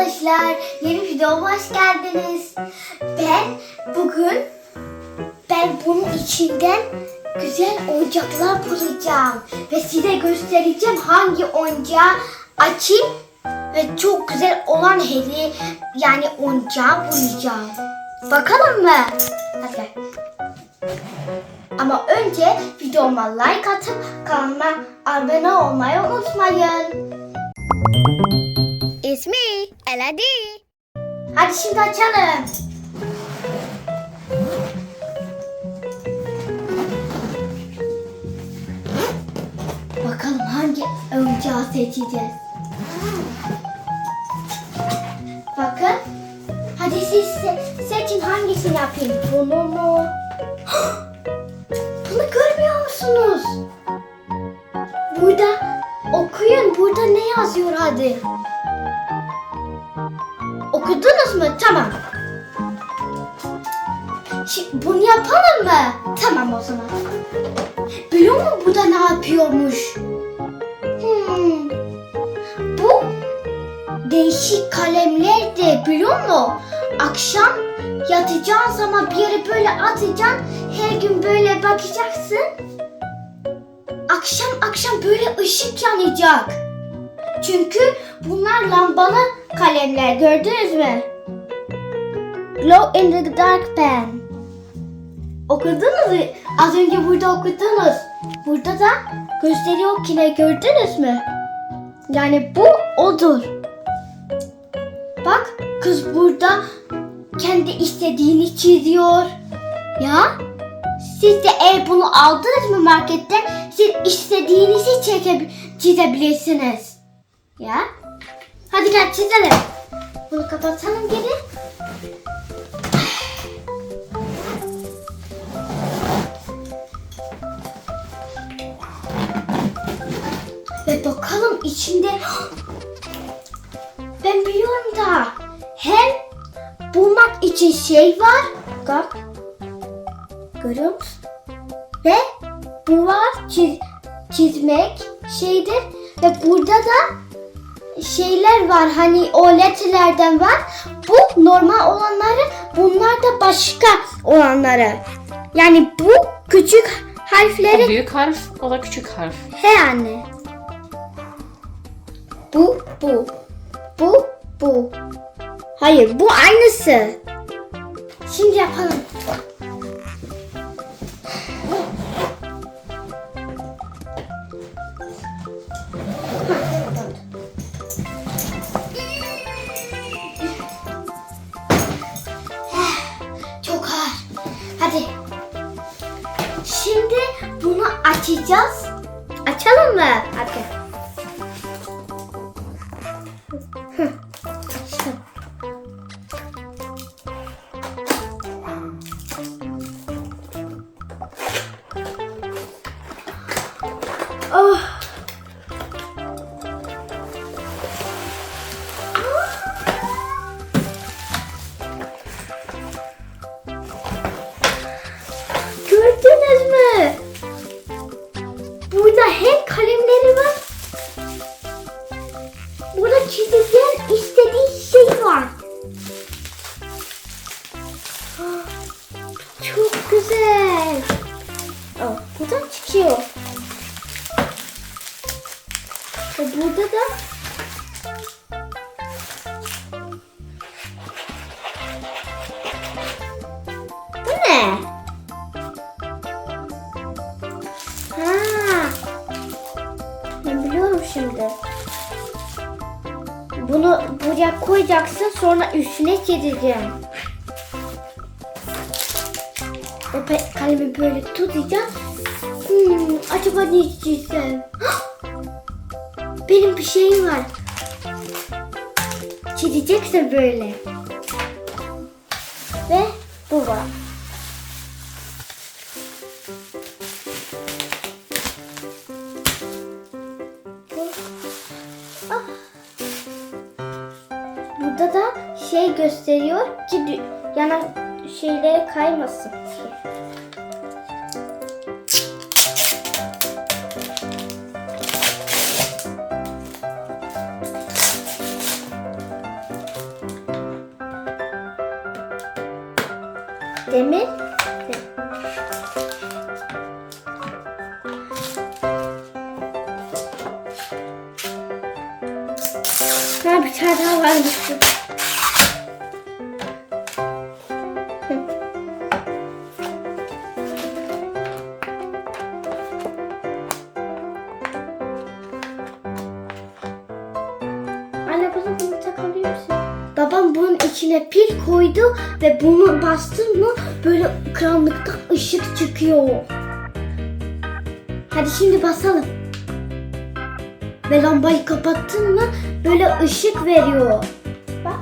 arkadaşlar. Yeni videoma hoş geldiniz. Ben bugün ben bunun içinden güzel oyuncaklar bulacağım. Ve size göstereceğim hangi oyuncağı açayım ve çok güzel olan hediye yani oyuncağı bulacağım. Bakalım mı? Hadi gel. Ama önce videoma like atıp kanalıma abone olmayı unutmayın. It's me, Eladi. Hadi şimdi açalım. Bakalım hangi oyuncağı seçeceğiz. Bakın. Hadi siz se- seçin hangisini yapayım. Bunu mu? Bunu görmüyor musunuz? Burada okuyun. Burada ne yazıyor hadi. Değişik kalemler de biliyor musun? Akşam yatacağın zaman bir yere böyle atacaksın. Her gün böyle bakacaksın. Akşam akşam böyle ışık yanacak. Çünkü bunlar lambalı kalemler gördünüz mü? Glow in the dark pen. Okudunuz mu? Az önce burada okudunuz. Burada da gösteriyor ki ne gördünüz mü? Yani bu odur. Bak kız burada kendi istediğini çiziyor. Ya siz de eğer bunu aldınız mı marketten siz istediğinizi çeke, çizebilirsiniz. Ya. Hadi gel çizelim. Bunu kapatalım geri. Ve bakalım içinde ben biliyorum da hem bulmak için şey var. Bak. Görüyor musun? Ve bu var çiz, çizmek şeydir. Ve burada da şeyler var hani o letterlerden var. Bu normal olanları bunlar da başka olanları. Yani bu küçük O harfleri büyük harf, o da küçük harf. he anne. Bu bu. Bu bu. Hayır bu aynısı. Şimdi yapalım. Çok ağır. Hadi. Şimdi bunu açacağız. Açalım mı? Burada hem kalemleri var. Burada çizilen Bunu buraya koyacaksın sonra üstüne çizeceğim. Ve kalemi böyle tutacağım. Hmm, acaba ne çizsem? Benim bir şeyim var. Çizeceksin böyle. Ve bu var. gösteriyor ki yana şeylere kaymasın diye. Demir Anne bana bunu takabilir misin? Babam bunun içine pil koydu ve bunu bastın mı böyle karanlıkta ışık çıkıyor. Hadi şimdi basalım. Ve lambayı kapattın mı böyle ışık veriyor. Bak.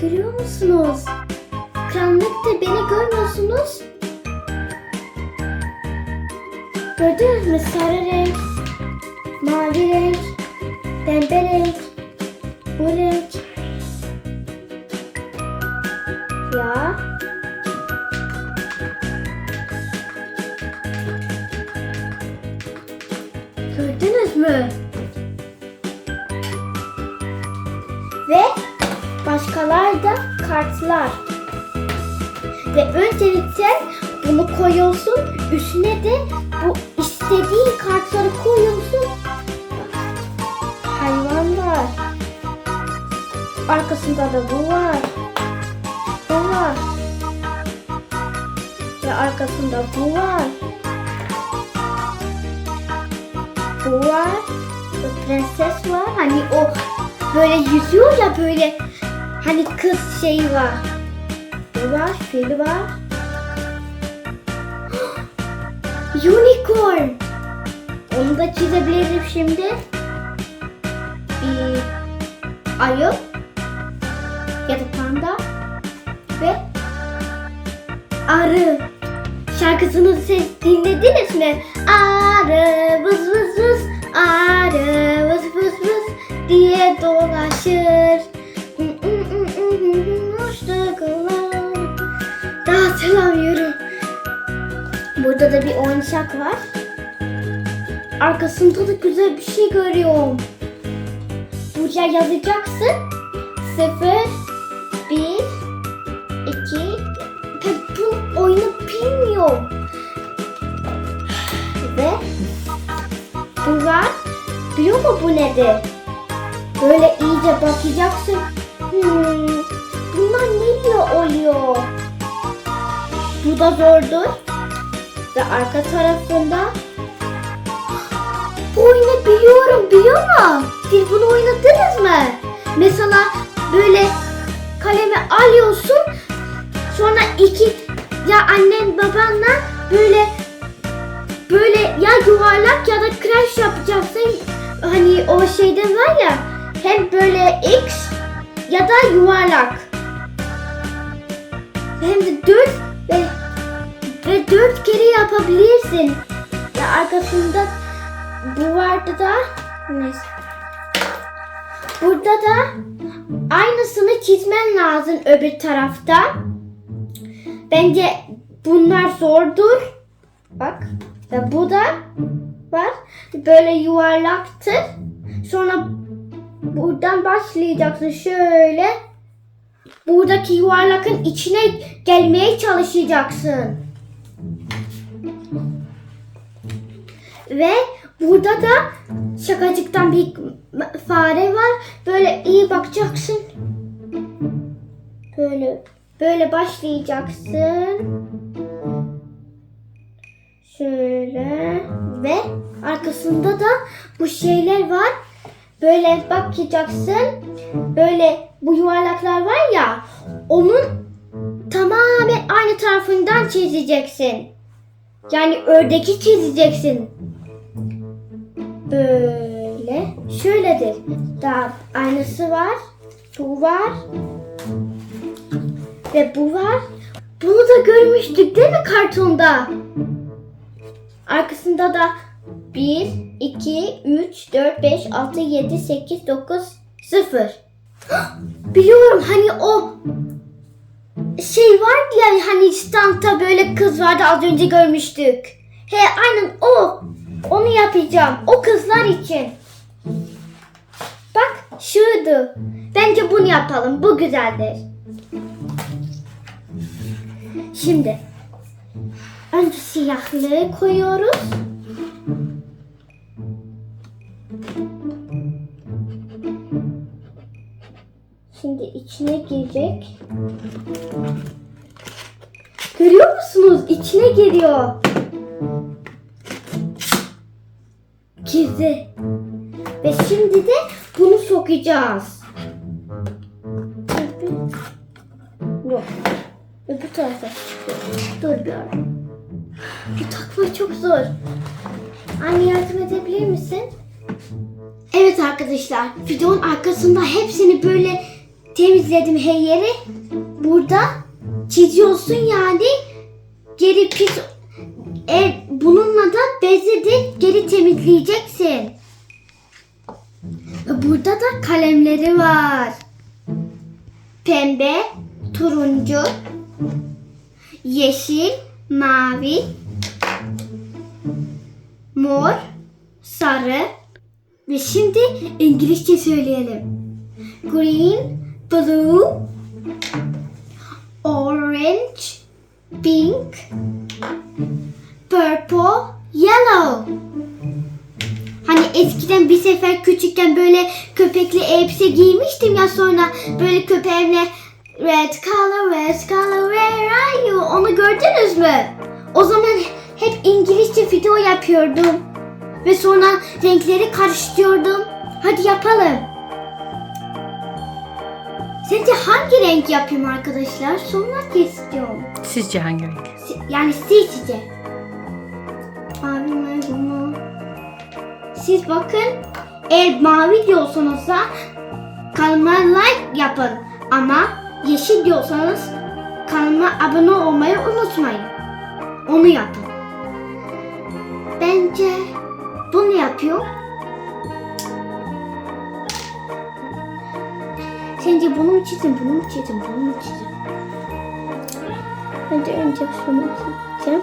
Görüyor musunuz? Karanlıkta beni görmüyorsunuz. Mü sarı renk, mavi renk, pembe renk, bu renk. Ve arkasında bu var. Bu var. Prenses var. Hani o böyle yüzüyor ya böyle hani kız şeyi var. Bu var, fil var. Unicorn. Onu da çizebilirim şimdi. Bir ayı ya da panda ve arı. Şarkısını siz dinlediniz mi? Arı vız vız vız, arı vız vız vız diye dolaşır. Hoşçakalın. Daha hatırlamıyorum. Burada da bir oyuncak var. Arkasında da güzel bir şey görüyorum. Buraya yazacaksın. Sıfır, Musun bu nedir? Böyle iyice bakacaksın. Hmm, bunlar ne diyor oluyor? Bu da zordur. Ve arka tarafında bu biliyorum biliyor musun? Siz bunu oynadınız mı? Mesela böyle kalemi alıyorsun sonra iki ya annen babanla böyle böyle ya yuvarlak ya da crash yapacaksın. Hani o şeyden var ya hem böyle X ya da yuvarlak. Hem de dört ve ve dört kere yapabilirsin. Ya arkasında bu vardı da neyse. Burada da aynısını çizmen lazım öbür tarafta. Bence bunlar zordur. Bak ve bu da var. Böyle yuvarlaktır. Sonra buradan başlayacaksın şöyle. Buradaki yuvarlakın içine gelmeye çalışacaksın. Ve burada da şakacıktan bir fare var. Böyle iyi bakacaksın. Böyle böyle başlayacaksın. Şöyle ve arkasında da bu şeyler var. Böyle bakacaksın. Böyle bu yuvarlaklar var ya onun tamamen aynı tarafından çizeceksin. Yani ördeki çizeceksin. Böyle. Şöyledir. Daha aynısı var. Bu var. Ve bu var. Bunu da görmüştük değil mi kartonda? Arkasında da 1, 2, 3, 4, 5, 6, 7, 8, 9, 0. Biliyorum hani o şey vardı ya hani standta böyle kız vardı az önce görmüştük. He aynen o. Onu yapacağım. O kızlar için. Bak şuydu. Bence bunu yapalım. Bu güzeldir. Şimdi önce siyahlığı koyuyoruz. Şimdi içine girecek. Görüyor musunuz? İçine giriyor. Girdi. Ve şimdi de bunu sokacağız. Yok. Öbür tarafa. Dur bir ara. Bu takma çok zor. Anne yardım edebilir misin? Evet arkadaşlar. Videonun arkasında hepsini böyle temizledim her yeri. Burada çiziyorsun yani. Geri pis e, bununla da bezi de geri temizleyeceksin. Burada da kalemleri var. Pembe, turuncu, yeşil, mavi, mor, sarı ve şimdi İngilizce söyleyelim. Green, blue, orange, pink, purple, yellow. Hani eskiden bir sefer küçükken böyle köpekli elbise giymiştim ya sonra böyle köpeğimle Red color, red color, where are you? Onu gördünüz mü? O zaman hep İngilizce video yapıyordum. Ve sonra renkleri karıştırıyordum. Hadi yapalım. Sence hangi renk yapayım arkadaşlar? Sormak istiyorum. Sizce hangi renk? Yani sizce. Mavi mu? Siz bakın. Eğer mavi diyorsanız da kanalıma like yapın. Ama yeşil diyorsanız kanalıma abone olmayı unutmayın. Onu yapın. Bence bunu yapıyorum. Sence bunu mu çizim, bunu mu çizim, bunu mu çizim? Bence önce şunu çizeceğim.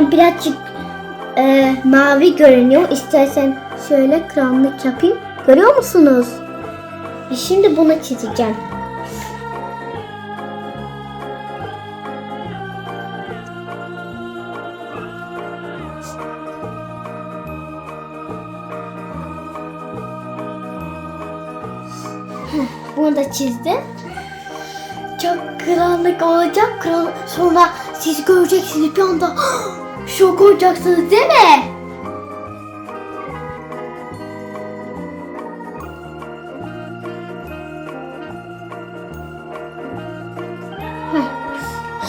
An birazcık e, mavi görünüyor. İstersen şöyle karanlık yapayım. Görüyor musunuz? E Şimdi bunu çizeceğim. Bunu da çizdim. Çok karanlık olacak. Sonra siz göreceksiniz bir anda şok olacaksınız değil mi?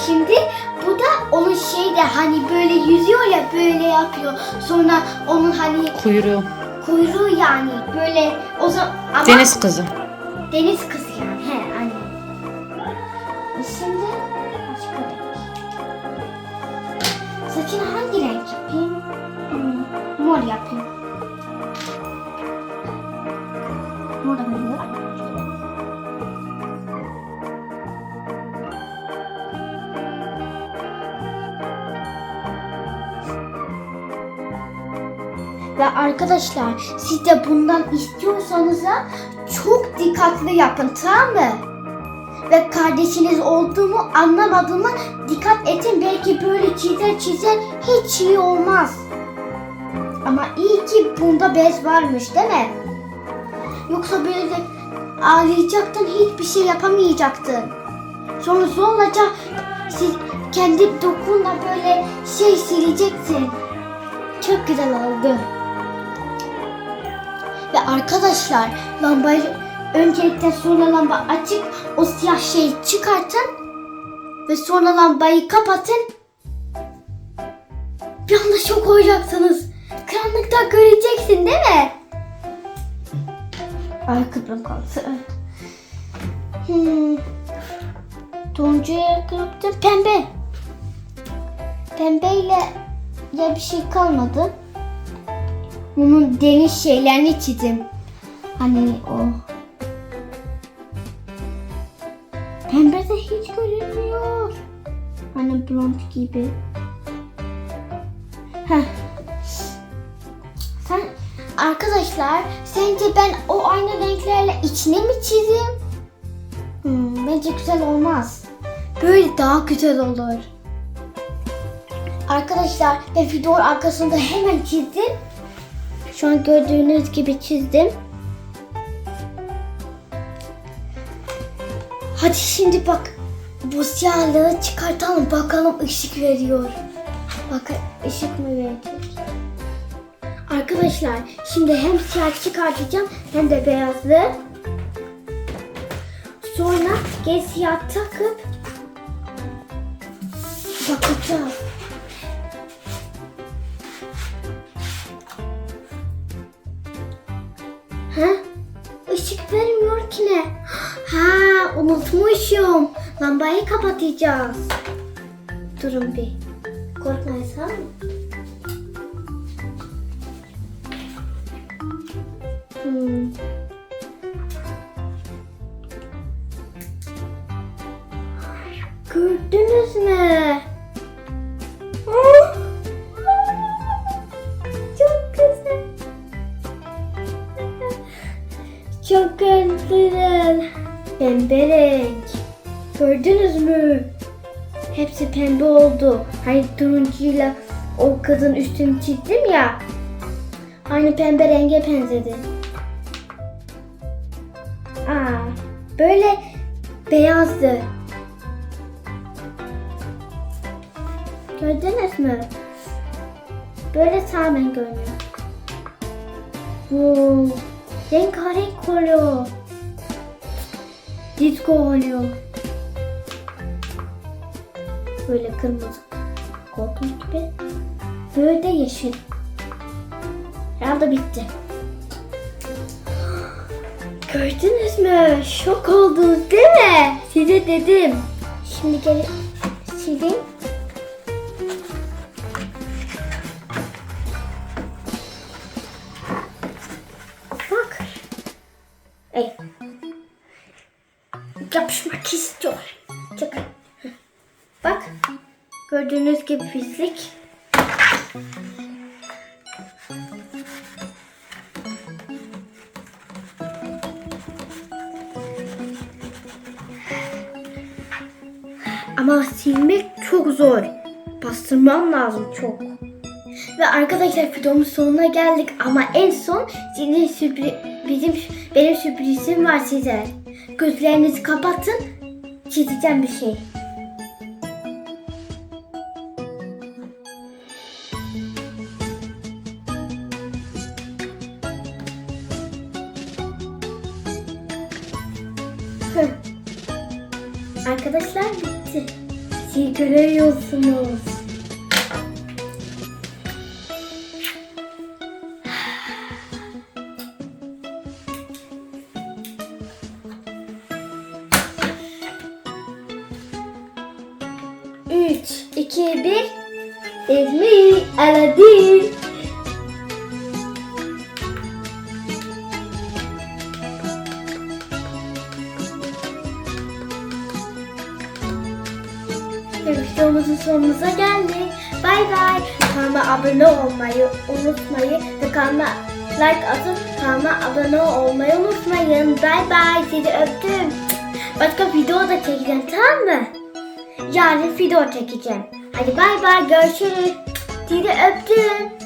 Şimdi bu da onun şey de hani böyle yüzüyor ya böyle yapıyor. Sonra onun hani Kuyruğu. kuyruğu yani böyle o zaman ama Deniz kızı. Deniz kızı Ve arkadaşlar siz de bundan istiyorsanız da çok dikkatli yapın tamam mı? Ve kardeşiniz olduğumu anlamadığımı dikkat edin. Belki böyle çizer çizer hiç iyi olmaz. Ama iyi ki bunda bez varmış değil mi? Yoksa böyle ağlayacaktın hiçbir şey yapamayacaktın. Sonra zorlaca siz kendi dokunla böyle şey sileceksin. Çok güzel oldu. Arkadaşlar lambayı öncelikle sonra lamba açıp o siyah şeyi çıkartın ve sonra lambayı kapatın. Bir anda şok olacaksınız. Karanlıkta göreceksin değil mi? Ay kıpırım kalktı. Hmm. Turuncuya kırptım. Pembe. Pembeyle ya bir şey kalmadı bunun deniz şeylerini çizdim. Hani o. Pembe de hiç görünmüyor. Hani blond gibi. Heh. Sen arkadaşlar sence ben o aynı renklerle içini mi çizeyim? Hmm, bence güzel olmaz. Böyle daha güzel olur. Arkadaşlar ben video arkasında hemen çizdim. Şu an gördüğünüz gibi çizdim. Hadi şimdi bak bu siyahlığı çıkartalım bakalım ışık veriyor. Bakın ışık mı verecek? Arkadaşlar şimdi hem siyah çıkartacağım hem de beyazlı. Sonra gel siyah takıp bakacağız. Ha, unutmuşum. Lambayı kapatacağız. Durun bir. Korkmayın sağ? Hmm. Gördünüz mü? Pembe oldu. Hani turuncuyla o kızın üstünü çizdim ya. Aynı pembe renge benzedi. Aa, böyle beyazdı. Gördünüz mü? Böyle tamamen görünüyor. Wow. Rengarenk oluyor. Disco oluyor. Böyle kırmızı. Korkunç gibi. Böyle de yeşil. Herhalde bitti. Gördünüz mü? Şok oldunuz değil mi? Size dedim. Şimdi gel sileyim. Bak. Ey. Yapışmak istiyor. Çık. Bak. Gördüğünüz gibi pislik. Ama silmek çok zor. Bastırmam lazım çok. Ve arkadaşlar videomun sonuna geldik ama en son sizin sürpriz, bizim benim sürprizim var size. Gözlerinizi kapatın, çizeceğim bir şey. Hıh. Arkadaşlar bitti. Siz görüyorsunuz. Ve videomuzun sonumuza geldik. Bay bay. Kanalıma abone olmayı unutmayın. Ve kanalıma like atıp kanalıma abone olmayı unutmayın. Bay bay. Sizi öptüm. Başka video da çekeceğim tamam mı? Yarın video çekeceğim. Hadi bay bay. Görüşürüz. Sizi öptüm.